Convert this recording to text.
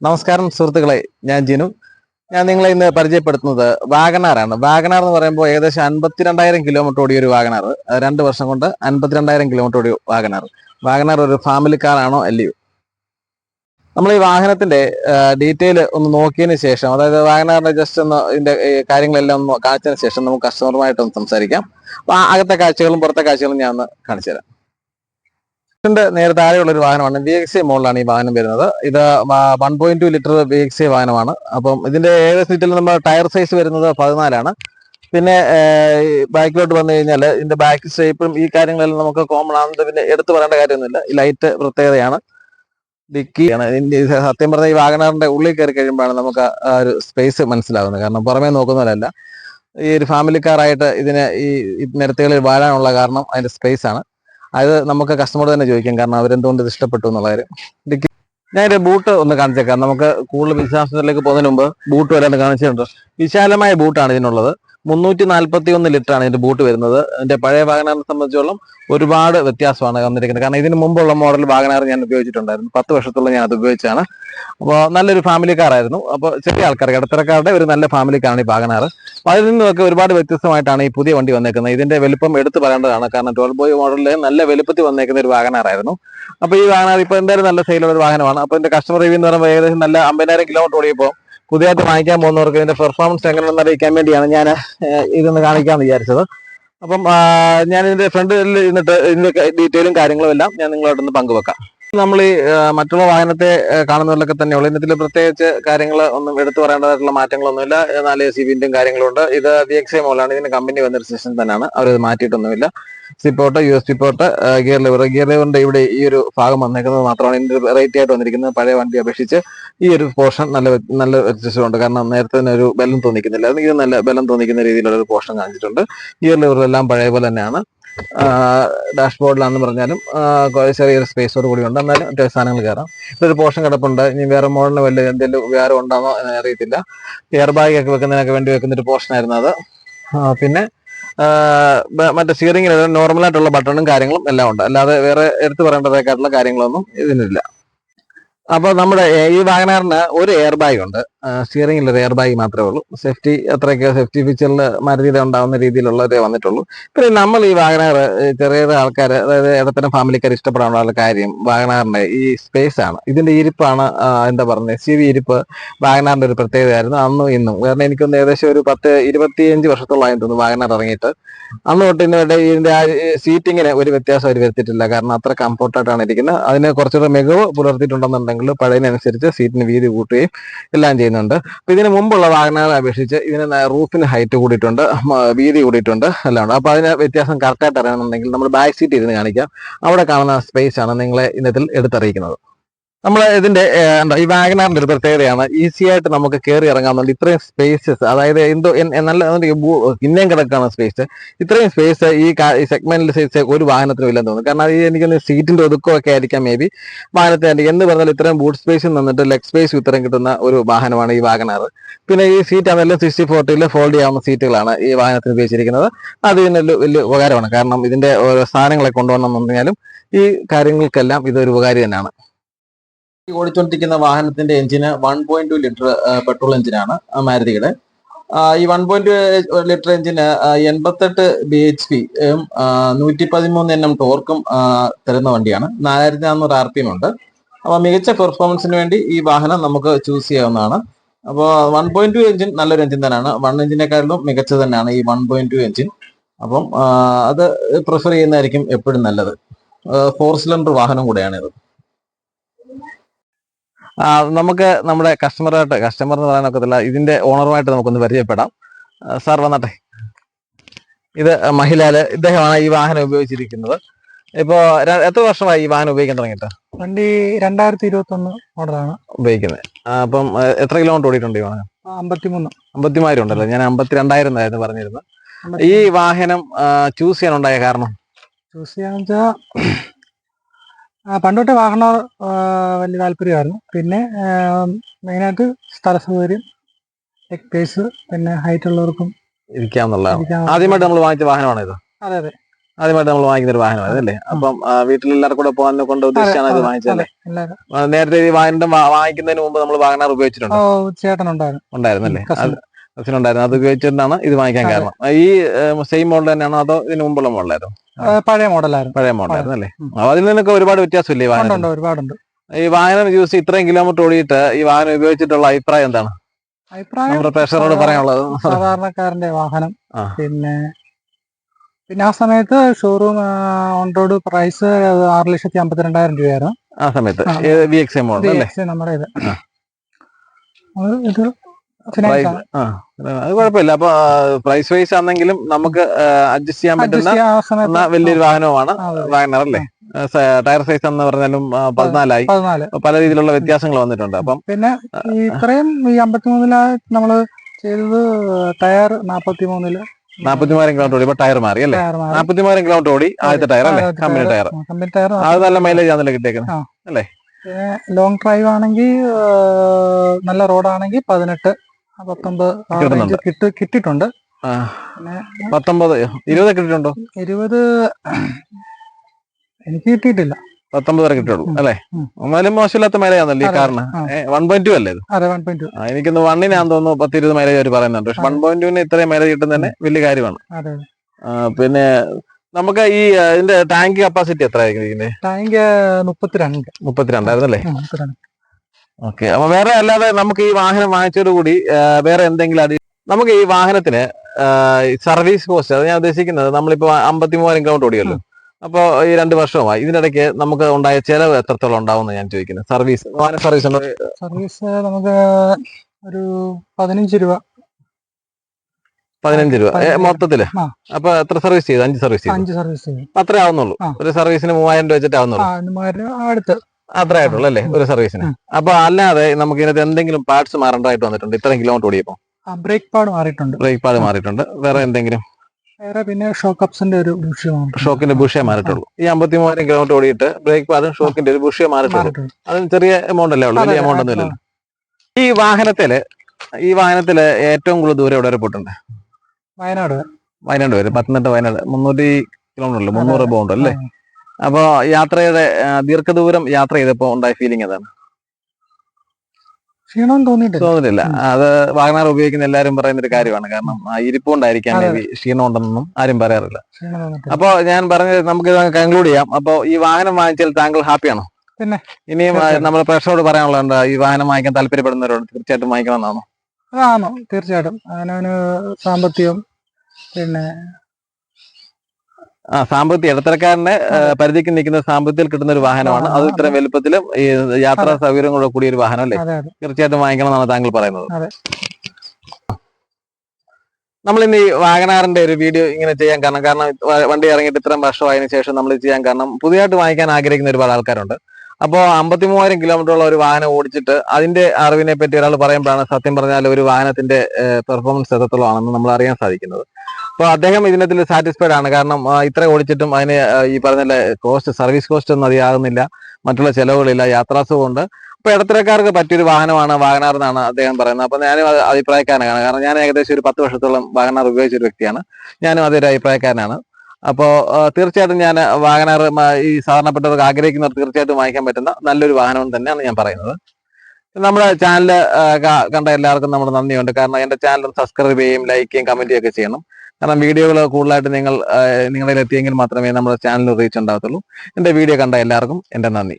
നമസ്കാരം സുഹൃത്തുക്കളെ ഞാൻ ജിനു. ഞാൻ നിങ്ങളെ ഇന്ന് പരിചയപ്പെടുത്തുന്നത് വാഗനാറാണ് വാഗനാർ എന്ന് പറയുമ്പോൾ ഏകദേശം അൻപത്തിരണ്ടായിരം കിലോമീറ്റർ ഓടിയ ഒരു വാഗനാർ രണ്ട് വർഷം കൊണ്ട് അൻപത്തിരണ്ടായിരം കിലോമീറ്റർ ഓടിയ വാഗനാർ വാഗനാർ ഒരു ഫാമിലി കാറാണോ അല്ലയോ? നമ്മൾ ഈ വാഹനത്തിന്റെ ഡീറ്റെയിൽ ഒന്ന് നോക്കിയതിന് ശേഷം അതായത് വാഗനാറിന്റെ ജസ്റ്റ് ഒന്ന് ഇതിന്റെ കാര്യങ്ങളെല്ലാം ഒന്ന് കാണിച്ചതിന് ശേഷം നമുക്ക് കസ്റ്റമറുമായിട്ടൊന്ന് സംസാരിക്കാം. അകത്തെ കാഴ്ചകളും പുറത്തെ കാഴ്ചകളും ഞാൻ ഒന്ന് കാണിച്ചു തരാം ഇതിന്റെ നേരെ താഴെയുള്ള ഒരു വാഹനമാണ്. വി എക്സ് മോഡലാണ് ഈ വാഹനം വരുന്നത്. ഇത് one point two litre V X വാഹനമാണ്. അപ്പം ഇതിന്റെ ഏകദേശം സീറ്റിൽ നമ്മൾ ടയർ സൈസ് വരുന്നത് പതിനാലാണ്. പിന്നെ ബാക്കിലോട്ട് വന്നു കഴിഞ്ഞാൽ ഇതിന്റെ ബാക്ക് ഷേപ്പും ഈ കാര്യങ്ങളെല്ലാം നമുക്ക് കോമൺ ആണെന്ന് പിന്നെ എടുത്തു പറയേണ്ട കാര്യമൊന്നുമില്ല. ഈ ലൈറ്റ് പ്രത്യേകതയാണ്. ഡിക്കി ആണ്. ഇതിന്റെ സത്യം പറഞ്ഞ ഈ വാഗനാറിന്റെ ഉള്ളിൽ കയറി കഴിയുമ്പോഴാണ് നമുക്ക് ആ ഒരു സ്പേസ് മനസ്സിലാവുന്നത്. കാരണം പുറമേ നോക്കുന്നതല്ല ഈ ഒരു ഫാമിലി കാറായിട്ട് ഇതിനെ ഈ നിരത്തുകളിൽ വാഴാനുള്ള കാരണം അതിന്റെ സ്പേസ് ആണ്. അത് നമുക്ക് കസ്റ്റമർ തന്നെ ചോദിക്കാം കാരണം അവരെന്തുകൊണ്ട് ഇത് ഇഷ്ടപ്പെട്ടു എന്നുള്ള കാര്യം. ഞാൻ ഇതിന്റെ ബൂട്ട് ഒന്ന് കാണിച്ചേക്കാം. നമുക്ക് കൂടുതൽ വിശദാംശത്തിലേക്ക് പോകുന്നതിന് മുമ്പ് ബൂട്ട് വരെ ഒന്ന് കാണിച്ചിട്ടുണ്ട്? വിശാലമായ ബൂട്ടാണ് ഇതിനുള്ളത്. മുന്നൂറ്റി നാൽപ്പത്തി ഒന്ന് ലിറ്റർ ആണ് ഇതിന്റെ ബൂട്ട് വരുന്നത്. എന്റെ പഴയ വാഗനാറിനെ സംബന്ധിച്ചോളം ഒരുപാട് വ്യത്യാസമാണ് വന്നിരിക്കുന്നത് കാരണം ഇതിന് മുമ്പുള്ള മോഡൽ വാഗനാർ ഞാൻ ഉപയോഗിച്ചിട്ടുണ്ടായിരുന്നു. പത്ത് വർഷത്തോളം ഞാൻ അത് ഉപയോഗിച്ചാണ്. അപ്പോൾ നല്ലൊരു ഫാമിലി കാറായിരുന്നു അപ്പോൾ ചെറിയ ആൾക്കാർ ഇടത്തരക്കാരുടെ ഒരു നല്ല ഫാമിലി കാറാണ് ഈ വാഗനാർ അതിൽ നിന്നൊക്കെ ഒരുപാട് വ്യത്യസ്തമായിട്ടാണ് ഈ പുതിയ വണ്ടി വന്നേക്കുന്നത്. ഇതിന്റെ വലുപ്പം എടുത്തു പറയേണ്ടതാണ്. കാരണം ട്വൽവ് ബോയ് മോഡലിലെ നല്ല വലുപ്പത്തിൽ വന്നേക്കുന്ന ഒരു വാഗനാറായിരുന്നു അപ്പോൾ ഈ വാഗനാർ ഇപ്പോൾ എന്തായാലും നല്ല സെയിലുള്ള ഒരു വാഹനമാണ്. അപ്പോൾ ഇതിന്റെ കസ്റ്റമർ റിവ്യൂ എന്ന് പറയുമ്പോൾ ഏകദേശം നല്ല അമ്പതിനായിരം കിലോമീറ്റർ ഓടിയപ്പോൾ പുതിയതായിട്ട് വാങ്ങിക്കാൻ പോകുന്നവർക്ക് ഇതിന്റെ പെർഫോമൻസ് എങ്ങനെയാണെന്ന് അറിയിക്കാൻ വേണ്ടിയാണ് ഞാൻ ഇതൊന്ന് കാണിക്കാമെന്ന് വിചാരിച്ചത്. അപ്പം ഞാൻ ഇതിന്റെ ഫ്രണ്ടിൽ ഇരുന്നിട്ട് ഇതിന്റെ ഡീറ്റെയിലും കാര്യങ്ങളും എല്ലാം ഞാൻ നിങ്ങളോടൊന്ന് പങ്കുവെക്കാം. നമ്മൾ ഈ മറ്റുള്ള വാഹനത്തെ കാണുന്നവരിലൊക്കെ തന്നെയുള്ളൂ. ഇതിൽ പ്രത്യേകിച്ച് കാര്യങ്ങൾ ഒന്നും എടുത്തു പറയേണ്ടതായിട്ടുള്ള മാറ്റങ്ങളൊന്നുമില്ല. നാല് സി ബിന്റെയും കാര്യങ്ങളുണ്ട്. ഇത് വി എക്സ് ഐ മോളാണ് ഇതിന് കമ്പനി വന്ന സ്റ്റേഷൻ തന്നെയാണ്. അവർ മാറ്റിയിട്ടൊന്നുമില്ല. C port U S B port gear lever gear ലിവറിന്റെ ഇവിടെ ഈ ഒരു ഭാഗം വന്നേക്കുന്നത് മാത്രമാണ് ഇതിന്റെ വെറൈറ്റി ആയിട്ട് വന്നിരിക്കുന്നത്. പഴയ വണ്ടി അപേക്ഷിച്ച് ഈ ഒരു പോർഷൻ നല്ല നല്ല വ്യത്യസ്തമുണ്ട് കാരണം നേരത്തെ തന്നെ ഒരു ബലം തോന്നിക്കുന്നില്ല. ഇത് നല്ല ബലം തോന്നിക്കുന്ന രീതിയിലുള്ള ഒരു പോർഷൻ കാണിച്ചിട്ടുണ്ട്. ഗിയർ ലിവർ എല്ലാം പഴയ പോലെ തന്നെയാണ്. ഡാഷ്ബോർഡിലാണെന്ന് പറഞ്ഞാലും ചെറിയൊരു സ്പേസോട് കൂടി ഉണ്ട്. എന്നാലും അത്യാവശ്യം സാധനങ്ങൾ കയറാം ഇതൊരു പോർഷൻ കിടപ്പുണ്ട്. ഇനി വേറെ മോഡലിന് വല്ല എന്തെങ്കിലും ഉപകാരം ഉണ്ടോന്നോ അറിയത്തില്ല. എയർ ബാഗ് ഒക്കെ വെക്കുന്നതിനൊക്കെ വേണ്ടി വെക്കുന്ന ഒരു പോർഷൻ ആയിരുന്നു അത്. പിന്നെ മറ്റേ സ്റ്റിയറിംഗിൽ നോർമൽ ആയിട്ടുള്ള ബട്ടണും കാര്യങ്ങളും എല്ലാം ഉണ്ട്. അല്ലാതെ വേറെ എടുത്തു പറയേണ്ടതായിട്ടുള്ള കാര്യങ്ങളൊന്നും ഇതിനില്ല. അപ്പൊ നമ്മുടെ ഈ വാഗനാറിന് ഒരു എയർ ബാഗ് ഉണ്ട്. സ്റ്റിയറിംഗിൽ ഒരു എയർ ബാഗ് മാത്രമേ ഉള്ളൂ. സേഫ്റ്റി അത്രയ്ക്ക് സേഫ്റ്റി ഫീച്ചറിൽ മാരുതിയുടെ ഉണ്ടാവുന്ന രീതിയിലുള്ളതേ വന്നിട്ടുള്ളൂ. പിന്നെ നമ്മൾ ഈ വാഗനാർ ചെറിയ ആൾക്കാർ അതായത് ഇടത്തരം ഫാമിലിക്കാർ ഇഷ്ടപ്പെടാനുള്ള കാര്യം വാഗനാറിന്റെ ഈ സ്പേസ് ആണ്. ഇതിന്റെ ഇരിപ്പാണ് എന്താ പറയുന്നത് സി വി ഇരിപ്പ് വാഗനാറിന്റെ ഒരു പ്രത്യേകതയായിരുന്നു അന്നും ഇന്നും. കാരണം എനിക്കൊന്ന് ഏകദേശം ഒരു പത്ത് ഇരുപത്തിയഞ്ച് വർഷത്തോളമായി തോന്നുന്നു വാഗനാർ ഇറങ്ങിയിട്ട്. അന്ന് തൊട്ട് ഇന്ന് വരെ ഇതിന്റെ ആ സീറ്റിങ്ങിന് ഒരു വ്യത്യാസം അവർ വരുത്തിയിട്ടില്ല. കാരണം അത്ര കംഫർട്ടായിട്ടാണ് ഇരിക്കുന്നത്. അതിന് കുറച്ചുകൂടെ മികവ് പുലർത്തിയിട്ടുണ്ടെന്നുണ്ടെങ്കിൽ പഴയതിനനുസരിച്ച് സീറ്റിന് വീതി കൂട്ടുകയും എല്ലാം ചെയ്യുന്നുണ്ട്. അപ്പൊ ഇതിന് മുമ്പുള്ള വാഹനങ്ങളെ അപേക്ഷിച്ച് ഇതിന് റൂഫിന് ഹൈറ്റ് കൂടിയിട്ടുണ്ട് വീതി കൂടിയിട്ടുണ്ട് എല്ലാം ഉണ്ട് അപ്പൊ അതിന് വ്യത്യാസം കറക്റ്റായിട്ട് അറിയണമെന്നുണ്ടെങ്കിൽ നമ്മൾ ബാക്ക് സീറ്റ് ഇരുന്ന് കാണിക്കാം. അവിടെ കാണുന്ന സ്പേസ് ആണ് നിങ്ങളെ ഇന്നത്തിൽ എടുത്തറിയിക്കുന്നത്. നമ്മൾ ഇതിന്റെ എന്താ ഈ വാഗനാറിന്റെ ഒരു പ്രത്യേകതയാണ് ഈസി ആയിട്ട് നമുക്ക് കയറി ഇറങ്ങാമെന്നുണ്ട് ഇത്രയും സ്പേസസ് അതായത് എന്തോ നല്ല പിന്നെയും കിടക്കാണ് സ്പേസ് ഇത്രയും സ്പേസ് ഈ സെഗ്മെന്റിൽ സൈസ് ഒരു വാഹനത്തിനും ഇല്ലെന്ന് തോന്നുന്നു. കാരണം അത് എനിക്ക് സീറ്റിന്റെ ഒതുക്കമൊക്കെ ആയിരിക്കാം മേ ബി വാഹനത്തിന്റെ എന്ന് പറഞ്ഞാൽ ഇത്രയും ബൂട്ട് സ്പേസ് നിന്നിട്ട് ലെഗ് സ്പേസ് ഇത്രയും കിട്ടുന്ന ഒരു വാഹനമാണ് ഈ വാഗനാർ പിന്നെ ഈ സീറ്റ് ആണെങ്കിലും സിക്സ്റ്റി ഫോർട്ടിയിൽ ഫോൾഡ് ചെയ്യാവുന്ന സീറ്റുകളാണ് ഈ വാഹനത്തിന് ഉപയോഗിച്ചിരിക്കുന്നത്. അത് ഇതിന് വലിയ- ഉപകാരമാണ്. കാരണം ഇതിന്റെ ഓരോ സാധനങ്ങളെ കൊണ്ടുവന്നെന്നുണ്ടെങ്കിലും ഈ കാര്യങ്ങൾക്കെല്ലാം ഇതൊരു ഉപകാരി തന്നെയാണ്. ഓടിച്ചുകൊണ്ടിരിക്കുന്ന വാഹനത്തിന്റെ എഞ്ചിന് one point two litre petrol എഞ്ചിനാണ് മാരുതിയുടെ. ഈ വൺ പോയിന്റ് ലിറ്റർ എഞ്ചിന് എൺപത്തെട്ട് ബി എച്ച് പി നൂറ്റി പതിമൂന്ന് എണ്ണം ടോർക്കും തരുന്ന വണ്ടിയാണ്. നാലായിരത്തി നാനൂറ് ആർ പി എം ഉണ്ട്. അപ്പോൾ മികച്ച പെർഫോമൻസിന് വേണ്ടി ഈ വാഹനം നമുക്ക് ചൂസ് ചെയ്യാവുന്നതാണ്. അപ്പോൾ വൺ പോയിന്റ് ടു എഞ്ചിൻ നല്ലൊരു എഞ്ചിൻ തന്നെയാണ്. വൺ എഞ്ചിനെക്കാളും മികച്ചത് തന്നെയാണ് ഈ വൺ പോയിന്റ് ടു എഞ്ചിൻ അപ്പം അത് പ്രിഫർ ചെയ്യുന്നതായിരിക്കും എപ്പോഴും നല്ലത്. ഫോർ സിലിണ്ടർ വാഹനം കൂടെയാണിത്. ആ, നമുക്ക് നമ്മുടെ കസ്റ്റമറായിട്ട് കസ്റ്റമർ എന്ന് പറയാൻ ഒക്കത്തില്ല ഇതിന്റെ ഓണറുമായിട്ട് നമുക്കൊന്ന് പരിചയപ്പെടാം. സാർ വന്നട്ടെ. ഇത് മഹിലാൽ ഇദ്ദേഹമാണ് ഈ വാഹനം ഉപയോഗിച്ചിരിക്കുന്നത്. ഇപ്പോ എത്ര വർഷമായി ഈ വാഹനം ഉപയോഗിക്കാൻ തുടങ്ങിയിട്ട്? വണ്ടി രണ്ടായിരത്തി ഇരുപത്തി ഒന്ന് മോഡലാണ്. ഉപയോഗിക്കുന്നത്. അപ്പം എത്ര കിലോമീറ്റർ ഓടിയിട്ടുണ്ട് ഈ വാഹനം? അമ്പത്തിമൂന്ന്. അമ്പത്തിമായിരം ഉണ്ടല്ലോ? ഞാൻ അമ്പത്തിരണ്ടായിരം എന്നായിരുന്നു പറഞ്ഞിരുന്നത്. ഈ വാഹനം ചൂസ് ചെയ്യാനുണ്ടായ കാരണം? ചൂസ് ചെയ്യാന്ന് വെച്ചാ പണ്ടോട്ടെ വാഹന വലിയ താല്പര്യമായിരുന്നു. പിന്നെ മെയിനായിട്ട് സ്ഥല സൗകര്യം പേസ് പിന്നെ ഹൈറ്റ് ഉള്ളവർക്കും ഇരിക്കാന്നുള്ളതാണ് ആദ്യമായിട്ട് നമ്മൾ വാങ്ങിച്ച വാഹനമാണ് ഇത്? അതെ അതെ. ആദ്യമായിട്ട് നമ്മൾ വാങ്ങിക്കുന്ന ഒരു വാഹനമാണ് അല്ലേ അപ്പം വീട്ടിൽ എല്ലാവർക്കും കൂടെ പോകാൻ കൊണ്ട് ഉദ്ദേശിച്ചാണ് ഇത് ആ, നേരത്തെ ഈ വാഹനം വാങ്ങിക്കുന്നതിന് മുമ്പ് നമ്മൾ വാഗനാർ ഉപയോഗിച്ചിട്ടുണ്ടോ ചേട്ടനുണ്ടായിരുന്നു. ഉണ്ടായിരുന്നല്ലേ. ഉണ്ടായിരുന്നു അത് ഉപയോഗിച്ചിട്ടാണ് ഇത് വാങ്ങിക്കാൻ കാരണം. ഈ സെയിം മോഡൽ തന്നെയാണോ അതോ ഇതിന് മുമ്പുള്ള മോഡലായിരുന്നു പഴയ മോഡലായിരുന്നു പഴയ മോഡലായിരുന്നു അല്ലേ? അതിൽ നിന്നൊക്കെ ഒരുപാട് വ്യത്യാസമില്ലേ ഈ വാഹനം ഒരുപാടുണ്ട്. ഈ വാഹനം യൂസ് ഇത്രയും കിലോമീറ്റർ ഓടിയിട്ട് ഈ വാഹനം ഉപയോഗിച്ചിട്ടുള്ള അഭിപ്രായം എന്താണ്? അഭിപ്രായം പ്രേക്ഷകരോട് പറയാനുള്ളത്. സാധാരണക്കാരന്റെ വാഹനം. പിന്നെ പിന്നെ ആ സമയത്ത് ഷോറൂം ഓൺറോഡ് പ്രൈസ് ആറ് ലക്ഷത്തി അമ്പത്തിരണ്ടായിരം രൂപയായിരുന്നു. ആ സമയത്ത്. നമ്മുടെ ഇത് പ്രൈസ് ആ അത് കുഴപ്പമില്ല. അപ്പൊ പ്രൈസ് വൈസ് ആണെങ്കിലും നമുക്ക് അഡ്ജസ്റ്റ് ചെയ്യാൻ പറ്റുന്ന വലിയൊരു വാഹനവുമാണ് വാഗനർ അല്ലേ? ടയർ സൈസ് എന്ന് പറഞ്ഞാലും പതിനാലായി. പല രീതിയിലുള്ള വ്യത്യാസങ്ങൾ വന്നിട്ടുണ്ട്. അപ്പം പിന്നെ ഇത്രയും ഈ അമ്പത്തിമൂന്നിലായി നമ്മൾ ചെയ്തത് ടയർ നാപ്പത്തി മൂന്നിൽ നാപ്പത്തിമൂവായിരം കിലോമീറ്റർ ഓടി. ഇപ്പൊ ടയർ മാറി അല്ലേ? നാപ്പത്തിമൂവായിരം കിലോമീറ്റർ ഓടി ആദ്യത്തെ ടയർ അല്ലേ? Company tyre. കമ്പനി ടയർ അത് നല്ല മൈലേജ് ആണല്ലോ കിട്ടിയേക്കുന്നത് അല്ലേ? ലോങ് ഡ്രൈവ് ആണെങ്കിൽ നല്ല റോഡാണെങ്കിൽ പതിനെട്ട് പത്തൊമ്പത് കിട്ടിയിട്ടുണ്ട്. പത്തൊമ്പത് ഇരുപത് കിട്ടിയിട്ടുണ്ടോ? ഇരുപത് എനിക്ക് കിട്ടിയിട്ടില്ല. പത്തൊമ്പത് വരെ കിട്ടുള്ളൂ. അല്ലേ. എന്നാലും മോശമില്ലാത്ത മേലയാണല്ലേ ഈ കാരണം കാറിന്? വൺ പോയിന്റ് ടു അല്ലേ ഇത്? എനിക്കൊന്ന് വണ്ണിനാന്ന് തോന്നുന്നു പത്ത് ഇരുപത് മൈലേജ് അവർ പറയുന്നുണ്ട്. പക്ഷെ വൺ പോയിന്റ് ടുവിന് ഇത്രയും കിട്ടുന്ന തന്നെ വലിയ കാര്യമാണ്. പിന്നെ നമുക്ക് ഈ ഇതിന്റെ ടാങ്ക് കപ്പാസിറ്റി എത്ര ആയിരിക്കും ഇതിന്റെ ടാങ്ക് മുപ്പത്തിരണ്ട്. മുപ്പത്തിരണ്ടായിരുന്നല്ലേ ഓക്കെ. അപ്പൊ വേറെ അല്ലാതെ നമുക്ക് ഈ വാഹനം വാങ്ങിച്ചതോടുകൂടി കൂടി വേറെ എന്തെങ്കിലും അതി നമുക്ക് ഈ വാഹനത്തിന് സർവീസ് കോസ്റ്റ് അത് ഞാൻ ഉദ്ദേശിക്കുന്നത് നമ്മളിപ്പോ അമ്പത്തി മൂവായിരം കിലോമീറ്റർ ഓടിയല്ലോ അപ്പോൾ ഈ രണ്ട് വർഷമായി ഇതിനിടയ്ക്ക് നമുക്ക് ഉണ്ടായ ചെലവ് എത്രത്തോളം ഉണ്ടാവും ഞാൻ ചോദിക്കുന്നത് സർവീസ് വാഹന സർവീസ് ഉണ്ടോ? സർവീസ് നമുക്ക് ഒരു പതിനഞ്ച് രൂപ. പതിനഞ്ച് രൂപ. മൊത്തത്തിൽ? അപ്പൊ എത്ര സർവീസ് ചെയ്തു? അഞ്ച് സർവീസ് ചെയ്തു? അഞ്ച് സർവീസ് അത്രേ ആവുന്നുള്ളൂ. ഒരു സർവീസിന് മൂവായിരം രൂപ വെച്ചിട്ട് ആവുന്നുള്ളൂ. മൂവായിരം രൂപ അടുത്ത്. അത്ര ആയിട്ടുള്ളൂ അല്ലേ ഒരു സർവീസിന്. അപ്പൊ അല്ലാതെ നമുക്ക് ഇതിനകത്ത് എന്തെങ്കിലും പാർട്സ് മാറേണ്ടതായിട്ട് വന്നിട്ടുണ്ട്. ഇത്രയും കിലോമീറ്റർ ഓടിയപ്പോ? ബ്രേക്ക് പാഡ് മാറിയിട്ടുണ്ട്. ബ്രേക്ക് പാഡ് മാറിയിട്ടുണ്ട്. വേറെ എന്തെങ്കിലും? വേറെ പിന്നെ ഷോക്ക് അപ്സിന്റെ ഒരു ഷോക്കിന്റെ ബുഷേ മാറിയിട്ടുള്ളൂ. ഈ അമ്പത്തി മൂവായിരം കിലോമീറ്റർ ഓടിയിട്ട് ബ്രേക്ക് പാഡും ഷോക്കിന്റെ ഒരു ബുഷേ മാറിയിട്ടുള്ളൂ. അതിന് ചെറിയ എമൗണ്ട് അല്ലേ ഉള്ളൂ? വലിയ എമൗണ്ട് ഒന്നും ഇല്ലല്ലോ ഈ വാഹനത്തിൽ ഈ വാഹനത്തിൽ ഏറ്റവും കൂടുതൽ ദൂരം എവിടെ വരെ പോയിട്ടുണ്ട്? വയനാട്. വയനാട് വരെ പത്തനംതിട്ട വയനാട്. മുന്നൂറ്റി കിലോമീറ്റർ മുന്നൂറ് പോകണ്ടല്ലേ അല്ലേ? അപ്പൊ യാത്രയുടെ ദീർഘദൂരം യാത്ര ചെയ്തപ്പോ ഉണ്ടായ ഫീലിംഗ് അതാണ് ക്ഷീണം തോന്നിയിട്ടില്ല. തോന്നുന്നില്ല ഉം. അത് വാഗനാർ ഉപയോഗിക്കുന്ന എല്ലാവരും പറയുന്ന ഒരു കാര്യമാണ്. കാരണം ഇരിപ്പുണ്ടായിരിക്കാൻ അതെ. ക്ഷീണം ഉണ്ടെന്നൊന്നും ആരും പറയാറില്ല. അപ്പോൾ അപ്പൊ ഞാൻ പറഞ്ഞത് നമുക്ക് കൺക്ലൂഡ് ചെയ്യാം. അപ്പൊ ഈ വാഹനം വാങ്ങിച്ചാൽ താങ്കൾ ഹാപ്പിയാണോ പിന്നെ? ഇനിയും നമ്മൾ പ്രഷറോട് പറയാനുള്ള പ്രേക്ഷകരോട് പറയാനുള്ളത് ഈ വാഹനം വാങ്ങിക്കാൻ താല്പര്യപ്പെടുന്നവരോട് തീർച്ചയായിട്ടും വാങ്ങിക്കണം എന്നാണോ ആണോ? തീർച്ചയായിട്ടും. അതിനവന് സാമ്പത്തികം പിന്നെ ആ സാമ്പത്തിക ഇടത്തരക്കാരന് പരിധിക്ക് നിൽക്കുന്ന സാമ്പത്തികത്തിൽ കിട്ടുന്ന ഒരു വാഹനമാണ്. അത് ഇത്രയും വലുപ്പത്തിലും ഈ യാത്രാ സൗകര്യങ്ങളോട് കൂടിയ ഒരു വാഹനം അല്ലേ തീർച്ചയായിട്ടും വാങ്ങിക്കണം എന്നാണ് താങ്കൾ പറയുന്നത്. നമ്മൾ ഇന്ന് ഈ വാഗനാറിന്റെ ഒരു വീഡിയോ ഇങ്ങനെ ചെയ്യാൻ കാരണം കാരണം വണ്ടി ഇറങ്ങിയിട്ട് ഇത്രയും വർഷമായതിനു ശേഷം നമ്മൾ ചെയ്യാൻ കാരണം പുതിയതായിട്ട് വാങ്ങിക്കാൻ ആഗ്രഹിക്കുന്ന ഒരുപാട് ആൾക്കാരുണ്ട്. അപ്പോൾ അമ്പത്തി മൂവായിരം കിലോമീറ്റർ ഉള്ള ഒരു വാഹനം ഓടിച്ചിട്ട് അതിന്റെ അറിവിനെ പറ്റി ഒരാൾ പറയുമ്പോഴാണ് സത്യം പറഞ്ഞാൽ ഒരു വാഹനത്തിന്റെ പെർഫോമൻസ് എത്രത്തോളമാണെന്ന് നമ്മൾ അറിയാൻ സാധിക്കുന്നത്. അപ്പോൾ അദ്ദേഹം ഇതിനകത്തിൽ സാറ്റിസ്ഫൈഡ് ആണ്. കാരണം ഇത്ര ഓടിച്ചിട്ടും അതിന് ഈ പറഞ്ഞ കോസ്റ്റ് സർവീസ് കോസ്റ്റ് ഒന്നും അധികമാകുന്നില്ല മറ്റുള്ള ചെലവുകളില്ല യാത്രാസുഖമുണ്ട്. അപ്പോൾ അപ്പൊ ഇടത്തരക്കാർക്ക് പറ്റിയൊരു വാഹനമാണ് വാഗനാർ എന്നാണ് അദ്ദേഹം പറയുന്നത്. അപ്പോൾ ഞാനും അഭിപ്രായക്കാരനാണ്. കാരണം ഞാൻ ഏകദേശം ഒരു പത്ത് വർഷത്തോളം വാഗനാർ ഉപയോഗിച്ച ഒരു വ്യക്തിയാണ്. ഞാനും അതൊരു അഭിപ്രായക്കാരനാണ്. അപ്പോൾ തീർച്ചയായിട്ടും ഞാൻ വാഗനാർ ഈ സാധാരണപ്പെട്ടവർക്ക് ആഗ്രഹിക്കുന്നവർ തീർച്ചയായിട്ടും വാങ്ങിക്കാൻ പറ്റുന്ന നല്ലൊരു വാഹനം തന്നെയാണ് ഞാൻ പറയുന്നത്. നമ്മുടെ ചാനൽ കണ്ട എല്ലാവർക്കും നമ്മുടെ നന്ദിയുണ്ട്. കാരണം എന്റെ ചാനൽ സബ്സ്ക്രൈബ് ചെയ്യുകയും ലൈക്ക് ചെയ്യും കമന്റ് ചെയ്യുകയൊക്കെ ചെയ്യണം. കാരണം വീഡിയോകൾ കൂടുതലായിട്ട് നിങ്ങൾ നിങ്ങളിൽ എത്തിയെങ്കിൽ മാത്രമേ നമ്മുടെ ചാനൽ റീച്ച് ഉണ്ടാകത്തുള്ളൂ എന്റെ വീഡിയോ കണ്ട എല്ലാവർക്കും എന്റെ നന്ദി.